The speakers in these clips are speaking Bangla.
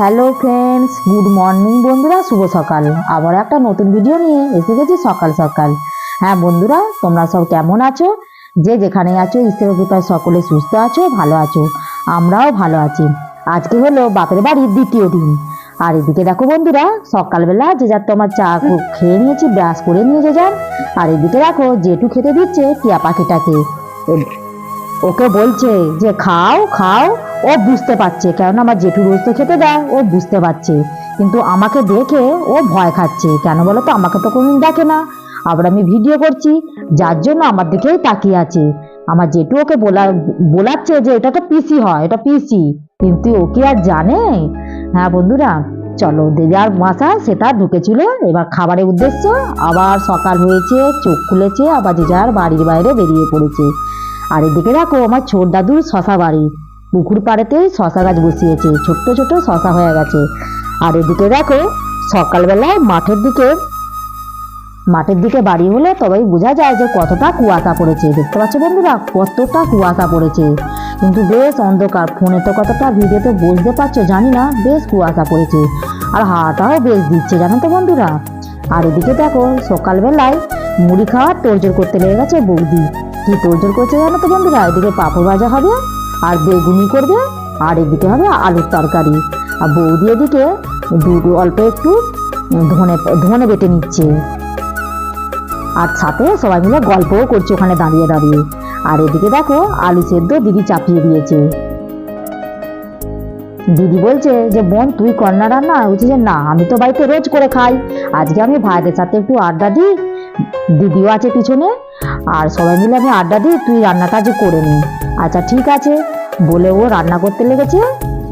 হ্যালো ফ্রেন্ডস গুড মর্নিং বন্ধুরা, শুভ সকাল। আবার একটা নতুন ভিডিও নিয়ে এসে গেছি সকাল সকাল। হ্যাঁ বন্ধুরা, তোমরা সব কেমন আছো? যে যেখানে আছো, ঈশ্বরের কৃপায় সকলে সুস্থ আছো, ভালো আছো। আমরাও ভালো আছি। আজকে হলো বাপের বাড়ির দ্বিতীয় দিন। আর এদিকে দেখো বন্ধুরা, সকালবেলা যে যার তোমার চা খেয়ে নিয়েছি, ব্রাশ করে নিয়ে যে যার। আর এদিকে দেখো, জেঠু খেতে দিচ্ছে টিয়া পাখিটাকে। ওকে বলছে যে, খাও খাও। ও বুঝতে পারছে, কেননা আমার জেঠু রোজ তো খেতে দেয় ও বুঝতে পারছে। কিন্তু আমাকে দেখে ও ভয় খাচ্ছে, কেন বলো তো? আমাকে তো কোনোদিন দেখে না। আবার আমি ভিডিও করছি, যার জন্য আমার দিকেই তাকিয়ে আছে। আমার জেঠু ওকে বলা, বলাচ্ছে যে এটা তো পিসি হয়, এটা পিসি। কিন্তু ও কি আর জানে? হ্যাঁ বন্ধুরা, চলো যার বাসা সেটা ঢুকেছিল। এবার খাবারের উদ্দেশ্য, আবার সকাল হয়েছে, চোখ খুলেছে, আবার যে যার বাড়ির বাইরে বেরিয়ে পড়েছে। আর এদিকে দেখো, আমার ছোট দাদুর শশা বাড়ি। পুকুর পাড়েতেই শশা গাছ বসিয়েছে। ছোট্ট ছোট শশা হয়ে গেছে। আর এদিকে দেখো, সকালবেলায় মাঠের দিকে মাঠের দিকে বাড়ি হলে তবেই বোঝা যায় যে কতটা কুয়াশা পড়েছে। দেখতে পাচ্ছ বন্ধুরা, কতটা কুয়াশা পড়েছে। কিন্তু বেশ অন্ধকার। ফোনে তো কতটা ভিডিওতে বুঝতে পারছ জানি না, বেশ কুয়াশা পড়েছে। আর হাওয়াটাও বেশ দিচ্ছে, জানো তো বন্ধুরা। আর এদিকে দেখো, সকালবেলায় মুড়ি খাওয়ার তোড়জোড় করতে লেগে গেছে বৌদি। কি তোড়জোড় করছে জানো তো বন্ধুরা? এদিকে পাঁপড় ভাজা হবে। আর বেগুনি করবে, আর এদিকে হবে আলুর তরকারি। আর বৌদি এদিকে দুটো অল্প একটু ধনে ধনে বেটে নিচ্ছে। আর সাথে সবাই মিলে গল্পও করছে ওখানে দাঁড়িয়ে দাঁড়িয়ে। আর এদিকে দেখো আলু সেদ্ধ দিদি চাপিয়ে দিয়েছে। দিদি বলছে যে, বোন, তুই কন্যা রান্না? বলছে যে, না, আমি তো বাড়িতে রোজ করে খাই। আজকে আমি ভাইদের সাথে একটু আড্ডা দিই, দিদিও আছে পিছনে, আর সবাই মিলে আমি আড্ডা দিই, তুই রান্নাটা যে করে নি। আচ্ছা ঠিক আছে। বলে ও রান্না করতে লেগেছে।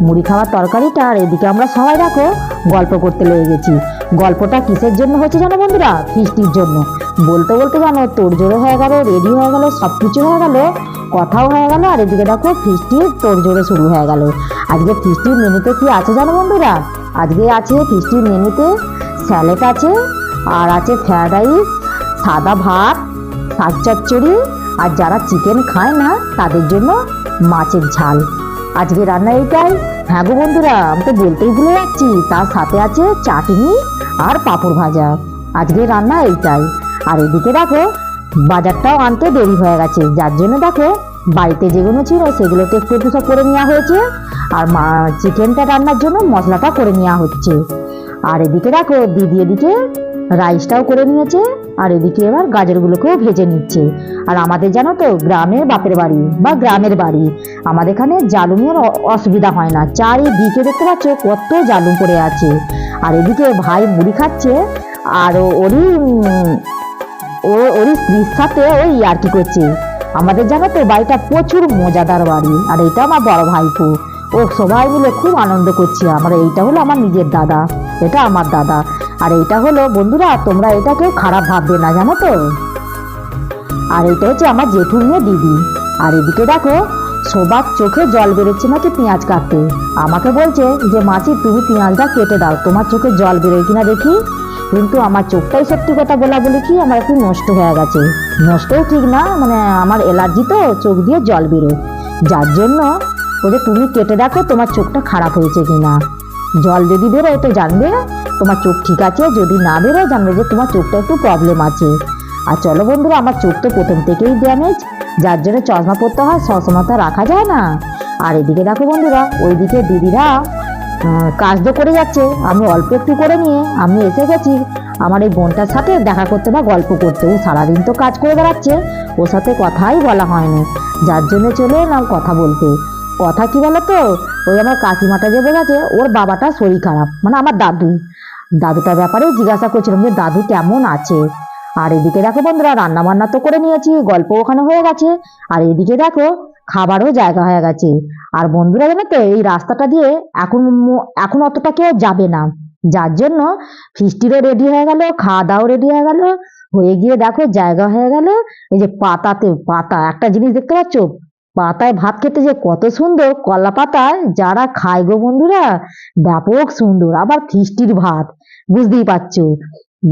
মুড়ি খাওয়ার তরকারিটা আর এদিকে আমরা সবাই রাখো গল্প করতে লেগে গেছি। গল্পটা কিসের জন্য হচ্ছে জানো বন্ধুরা? ফিস্টির জন্য। বলতে বলতে জানো, তোর জোরে হয়ে গেল, রেডি হয়ে গেল সব কিছু হয়ে গেল, কথাও হয়ে গেল, আর এদিকে দেখো ফিস্টির জোরে শুরু হয়ে গেল। আজকে ফিস্টির মেনুতে কি আছে জানো বন্ধুরা? আজকে আছে ফিস্টির মেনুতে স্যালেড আছে, আর আছে ফ্রায়েড রাইস, সাদা ভাত, শাক চচ্চড়ি আর যারা চিকেন খায় না, তাদের জন্য মাছের ঝাল। আজকে রান্না এটাই। হ্যাঁ গো বন্ধুরা, আমি তো বলতেই ভুলে যাচ্ছি, তার সাথে আছে চাটনি আর পাঁপড় ভাজা। আজকে রান্না এইটাই। আর এদিকে দেখো, বাজারটাও আনতে দেরি হয়ে গেছে। যার জন্য দেখো, বাড়িতে যেগুলো ছিল সেগুলো তো একটু একটু সব করে নেওয়া হয়েছে। আর মা, চিকেনটা রান্নার জন্য মশলাটা করে নেওয়া হচ্ছে। আর এদিকে দেখো, দিদি এদিকে রাইসটাও করে নিয়েছে। আর এদিকে এবার গাজরগুলোকেও ভেজে নিচ্ছে। আর আমাদের জানো তো, গ্রামের বাপের বাড়ি বা গ্রামের বাড়ি, আমাদের এখানে জালুমের অসুবিধা হয় না। চারিদিকে দেখতে পাচ্ছ কত জালুম পড়ে আছে। আর এদিকে ভাই মুড়ি খাচ্ছে, আর ওরই ও ওরই স্ত্রীর সাথে ওই আর কি করছে। আমাদের জানো তো, বাড়িটা প্রচুর মজাদার বাড়ি, আর এটা আমার বড় ভাইপো। ও সবাই মিলে খুব আনন্দ করছি। আমার এইটা হলো আমার নিজের দাদা, এটা আমার দাদা। আর এইটা হলো, বন্ধুরা, তোমরা এটা কেউ খারাপ ভাববে না, জানো তো? আর এটা হচ্ছে আমার জেঠুর মেয়ে দিদি। আর এদিকে দেখো সবার চোখে জল বেরোচ্ছে নাকি পেঁয়াজ কাটতে? আমাকে বলছে যে, মাছি, তুমি পেঁয়াজটা কেটে দাও, তোমার চোখে জল বেরোয় কিনা দেখি? কিন্তু আমার চোখটাই সত্যি কথা বলা বলি কি, আমার একটু নষ্ট হয়ে গেছে। নষ্টও ঠিক না মানে আমার অ্যালার্জি তো, চোখ দিয়ে জল বেরোয়। যার জন্য বলছে, তুমি কেটে দেখো, তোমার চোখটা খারাপ হয়েছে কিনা? জল যদি বেরোয় তো জানবে। তোমার চোখ ঠিক আছে? যদি না বেরোয় জানবে যে তোমার চোখটা একটু প্রবলেম আছে। আর চলো বন্ধুরা, আমার চোখ তো প্রথম থেকেই ড্যামেজ যার জন্য চশমা পরতে হয়, সবসময় রাখা যায় না। আর এদিকে দেখো বন্ধুরা, ওইদিকে দিদিরা কাজ তো করে যাচ্ছে। আমি অল্প একটু করে নিয়ে আমি এসে গেছি। আমার এই বোনটার সাথে দেখা করতে বা গল্প করতে। ও সারাদিন তো কাজ করে বেড়াচ্ছে। ওর সাথে কথাই বলা হয়নি। যার জন্য চলে এলাম কথা বলতে। কথা কি বলো তো ওই আমার কাকিমাটা যে বোঝাচ্ছে ওর বাবাটা শরীর খারাপ মানে আমার দাদু। দাদুটার ব্যাপারে জিজ্ঞাসা করছিলাম যে, দাদু কেমন আছে? আর এদিকে দেখো বন্ধুরা রান্না বান্না তো করে নিয়েছি, গল্প ওখানে হয়ে গেছে। আর এদিকে দেখো, খাবারও জায়গা হয়ে গেছে। আর বন্ধুরা, জানো তো, এই রাস্তাটা দিয়ে এখন এখন অতটা কেউ যাবে না। যার জন্য ফিস্টিরও রেডি হয়ে গেল খাওয়া দাওয়াও রেডি হয়ে গেল। হয়ে গিয়ে দেখো, জায়গা হয়ে গেল। এই যে পাতাতে, পাতা, একটা জিনিস দেখতে পাচ্ছ? পাতায় ভাত খেতে যে কত সুন্দর কলা পাতায় যারা খায় গো বন্ধুরা, ব্যাপক সুন্দর, আবার ফিস্টির ভাত, বুঝতেই পারছ?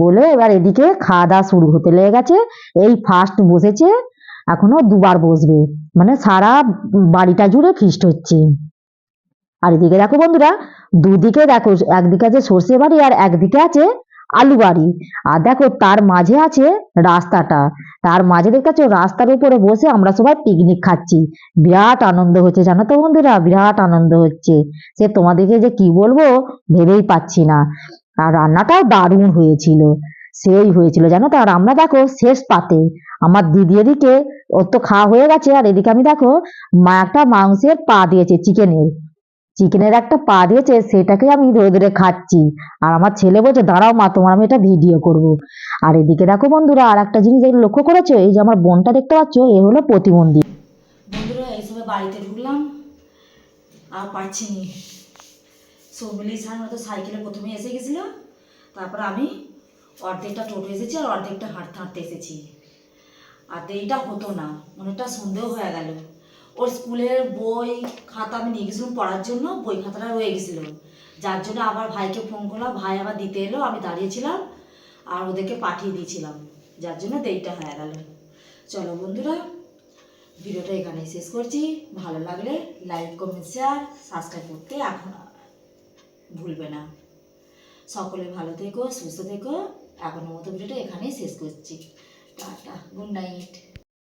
বলে এবার এদিকে খাওয়া দাওয়া শুরু হতে লেগে গেছে, এই ফার্স্ট বসেছে, এখনও দুবার বসবে মানে সারা বাড়িটা জুড়ে ফিস্ট হচ্ছে। আর এদিকে দেখো বন্ধুরা, দুদিকে দেখো, একদিকে আছে সর্ষে বাড়ি আর একদিকে আছে আলু বাড়ি আর দেখো, তার মাঝে আছে রাস্তাটা। তার মাঝে দেখতে রাস্তার উপরে বসে আমরা সবাই পিকনিক খাচ্ছি। বিরাট আনন্দ হচ্ছে, জানো তো বন্ধুরা? বিরাট আনন্দ হচ্ছে। সে তোমাদেরকে যে কি বলব, ভেবেই পাচ্ছি না। আর রান্নাটাও দারুণ হয়েছিল। সেই হয়েছিল, জানো তো? আর আমরা দেখো, শেষ পাতে আমার দিদি এদিকে ওর তো খাওয়া হয়ে গেছে। আর এদিকে আমি দেখো, মা একটা মাংসের পা দিয়েছে চিকেনের চিকেনের একটা পা দিয়েছে সেটাকে আমি ধরে ধরে খাচ্ছি। আর আমার ছেলে বলছে, দাঁড়াও মা, তোমার আমি এটা ভিডিও করব। আর এদিকে দেখো বন্ধুরা, আর একটা জিনিস লক্ষ্য করেছ? এই যে আমার বোনটা দেখতে পাচ্ছ, এ হলো প্রতিবন্ধী। বন্ধুরা, এইসবে বাড়িতে ঢুকলাম, আর পারছি নি। সৌমিলি ছাড় তো সাইকেলে প্রথমে এসে গেছিল, তারপর আমি অর্ধেকটা টোটো এসেছি আর অর্ধেকটা হাঁটতে হাঁটতে এসেছি। আর দেরিটা হতো না অনেকটা সন্দেহ হয়ে গেল। স্কুলের বই খাতা আমি নিয়ে গেছিলাম পড়ার জন্য, বই খাতাটা রয়ে গেছিল। যার জন্য আবার ভাইকে ফোন করলাম, ভাই আবার দিতে এলো, আমি দাঁড়িয়েছিলাম আর ওদেরকে পাঠিয়ে দিয়েছিলাম। যার জন্য দেরিটা হয়ে গেল। চলো বন্ধুরা, ভিডিওটা এখানেই শেষ করছি। ভালো লাগলে লাইক কমেন্ট শেয়ার সাবস্ক্রাইব করতে এখন ভুলবে না। সকলে ভালো থেকো, সুস্থ থেকো। এখনও মতো ভিডিওটা এখানেই শেষ করছি। Tata good night